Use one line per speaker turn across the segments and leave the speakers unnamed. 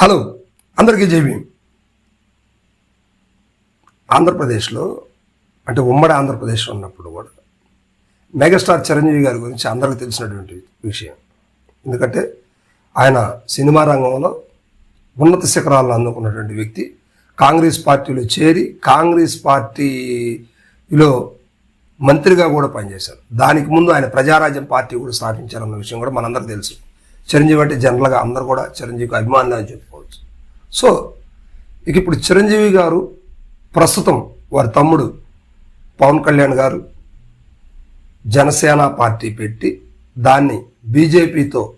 Hello అందరికీ JB ఆంధ్రప్రదేశ్లో అంటే ఉమ్మడి ఆంధ్రప్రదేశ్లో ఉన్నప్పుడు కూడా మెగాస్టార్ చిరంజీవి గారి గురించి అందరికీ తెలిసినటువంటి విషయం. ఎందుకంటే ఆయన సినిమా రంగంలో ఉన్నత శిఖరాలను అందుకున్నటువంటి వ్యక్తి కాంగ్రెస్ పార్టీలో చేరి కాంగ్రెస్ పార్టీలో మంత్రిగా కూడా పనిచేశారు. దానికి ముందు ఆయన ప్రజారాజ్యం పార్టీ కూడా స్థాపించారన్న విషయం కూడా మనందరికీ తెలుసు. చిరంజీవి అంటే జనరల్గా అందరూ కూడా చిరంజీవికి అభిమానులు అని చెప్పి సో ఇక ఇప్పుడు చిరంజీవి గారు ప్రస్తుతం వారి తమ్ముడు పవన్ కళ్యాణ్ గారు జనసేన పార్టీ పెట్టి దాన్ని బీజేపీతో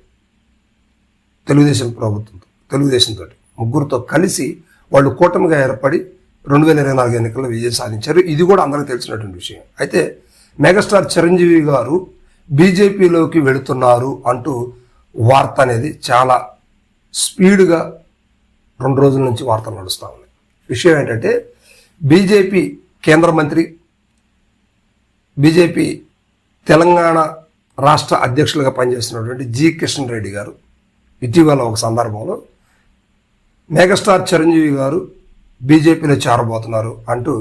తెలుగుదేశం ప్రభుత్వంతో తెలుగుదేశంతో ముగ్గురుతో కలిసి వాళ్ళు కూటమిగా ఏర్పడి రెండు వేల ఇరవై నాలుగు ఎన్నికల్లో విజయం సాధించారు. ఇది కూడా అందరికీ తెలిసినటువంటి విషయం. అయితే మెగాస్టార్ చిరంజీవి గారు బీజేపీలోకి వెళుతున్నారు అంటూ వార్త అనేది చాలా స్పీడ్గా రెండు రోజుల నుంచి వార్తలు నడుస్తూ ఉన్నాయి విషయం ఏంటంటే బీజేపీ కేంద్ర మంత్రి బీజేపీ తెలంగాణ రాష్ట్ర అధ్యక్షులుగా పనిచేస్తున్నటువంటి జి కిషన్ రెడ్డి గారు ఇటీవల ఒక సందర్భంలో మెగాస్టార్ చిరంజీవి గారు బీజేపీలో చేరబోతున్నారు అంటూ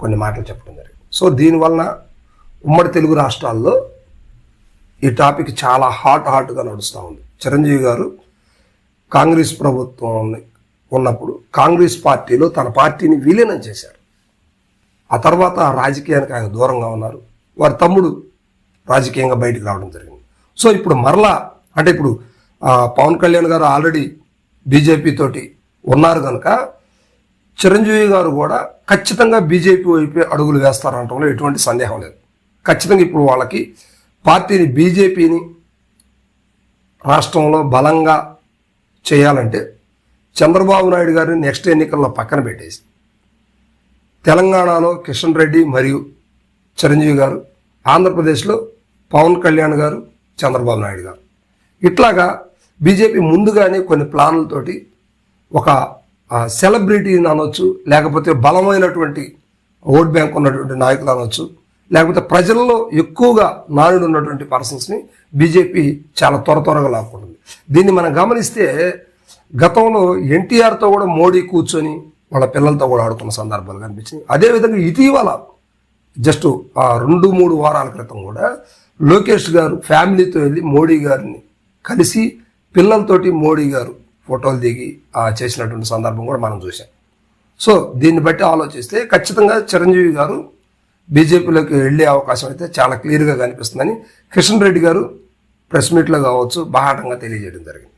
కొన్ని మాటలు చెప్పడం జరిగింది. సో దీనివలన ఉమ్మడి తెలుగు రాష్ట్రాల్లో ఈ టాపిక్ చాలా హాట్ హాట్గా నడుస్తూ ఉంది. చిరంజీవి గారు కాంగ్రెస్ ప్రభుత్వం ఉన్నప్పుడు కాంగ్రెస్ పార్టీలో తన పార్టీని విలీనం చేశారు. ఆ తర్వాత రాజకీయానికి ఆయన దూరంగా ఉన్నారు. వారి తమ్ముడు రాజకీయంగా బయటికి రావడం జరిగింది. సో ఇప్పుడు మరలా అంటే ఇప్పుడు పవన్ కళ్యాణ్ గారు ఆల్రెడీ బీజేపీ తోటి ఉన్నారు కనుక చిరంజీవి గారు కూడా ఖచ్చితంగా బీజేపీ వైపే అడుగులు వేస్తారనటంలో ఎటువంటి సందేహం లేదు. ఖచ్చితంగా ఇప్పుడు వాళ్ళకి పార్టీని బీజేపీని రాష్ట్రంలో బలంగా చేయాలంటే చంద్రబాబు నాయుడు గారిని నెక్స్ట్ ఎన్నికల్లో పక్కన పెట్టేసి తెలంగాణలో కిషన్ రెడ్డి మరియు చిరంజీవి గారు ఆంధ్రప్రదేశ్లో పవన్ కళ్యాణ్ గారు చంద్రబాబు నాయుడు గారు. ఇట్లాగా బీజేపీ ముందుగానే కొన్ని ప్లాన్లతోటి ఒక సెలబ్రిటీని అనొచ్చు లేకపోతే బలమైనటువంటి ఓట్ బ్యాంక్ ఉన్నటువంటి నాయకులు అనొచ్చు లేకపోతే ప్రజల్లో ఎక్కువగా నాయుడు ఉన్నటువంటి పర్సన్స్ని బీజేపీ చాలా త్వర త్వరగా లాక్కుంటుంది. దీన్ని మనం గమనిస్తే గతంలో ఎన్టీఆర్తో కూడా మోడీ కూర్చొని వాళ్ళ పిల్లలతో కూడా ఆడుకున్న సందర్భాలు కనిపించింది. అదేవిధంగా ఇటీవల జస్ట్ ఆ రెండు మూడు వారాల క్రితం కూడా లోకేష్ గారు ఫ్యామిలీతో వెళ్ళి మోడీ గారిని కలిసి పిల్లలతోటి మోడీ గారు ఫోటోలు దిగి ఆ చేసినటువంటి సందర్భం కూడా మనం చూసాం సో దీన్ని బట్టి ఆలోచిస్తే ఖచ్చితంగా చిరంజీవి గారు బీజేపీలోకి వెళ్ళే అవకాశం అయితే చాలా క్లియర్గా కనిపిస్తుందని కిషన్ రెడ్డి గారు ప్రెస్ మీట్లో కావచ్చు బాహాటంగా తెలియజేయడం జరిగింది.